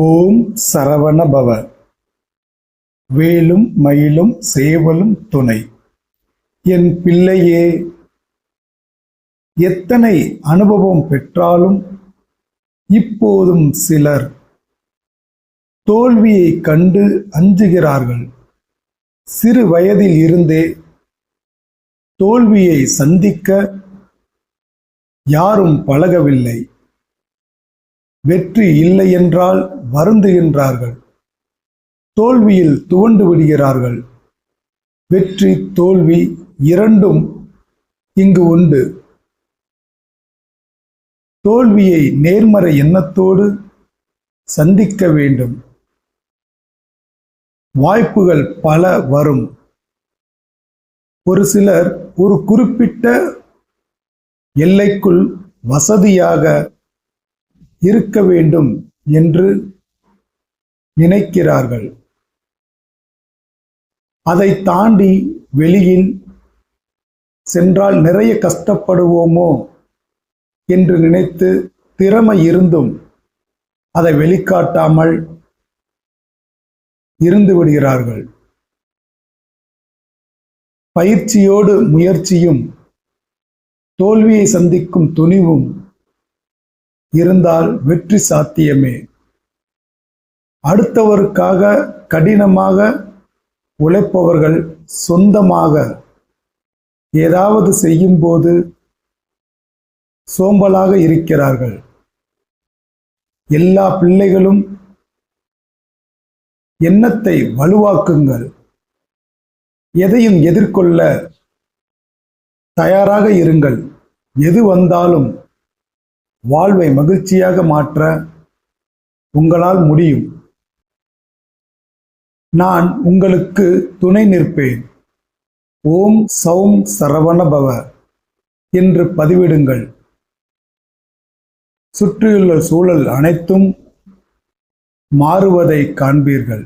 ஓம் சரவண பவ வேலும் மயிலும் சேவலும் துணை. என் பிள்ளையே எத்தனை அனுபவம் பெற்றாலும் இப்போதும் சிலர் தோல்வியை கண்டு அஞ்சுகிறார்கள். சிறு வயதில் இருந்தே தோல்வியை சந்திக்க யாரும் பழகவில்லை. வெற்றி இல்லை என்றால் வருந்துகின்றார்கள். தோல்வியில் துவண்டு விடுகிறார்கள். வெற்றி தோல்வி இரண்டும் இங்கு உண்டு. தோல்வியை நேர்மறை எண்ணத்தோடு சந்திக்க வேண்டும். வாய்ப்புகள் பல வரும். ஒரு சிலர் ஒரு குறிப்பிட்ட எல்லைக்குள் வசதியாக இருக்க வேண்டும் என்று நினைக்கிறார்கள். அதை தாண்டி வெளியில் சென்றால் நிறைய கஷ்டப்படுவோமோ என்று நினைத்து திறமை இருந்தும் அதை வெளிக்காட்டாமல் இருந்து விடுகிறார்கள். பயிற்சியோடு முயற்சியும் தோல்வியை சந்திக்கும் துணிவும் இருந்தால் வெற்றி சாத்தியமே. அடுத்தவருக்காக கடினமாக உழைப்பவர்கள் சொந்தமாக ஏதாவது செய்யும்போது சோம்பலாக இருக்கிறார்கள். எல்லா பிள்ளைகளும் எண்ணத்தை வலுவாக்குங்கள். எதையும் எதிர்கொள்ள தயாராக இருங்கள். எது வந்தாலும் வாழ்வை மகிழ்ச்சியாக மாற்ற உங்களால் முடியும். நான் உங்களுக்கு துணை நிற்பேன். ஓம் சௌம் சரவணபவ என்று பதிவிடுங்கள். சுற்றியுள்ள சூழல் அனைத்தும் மாறுவதை காண்பீர்கள்.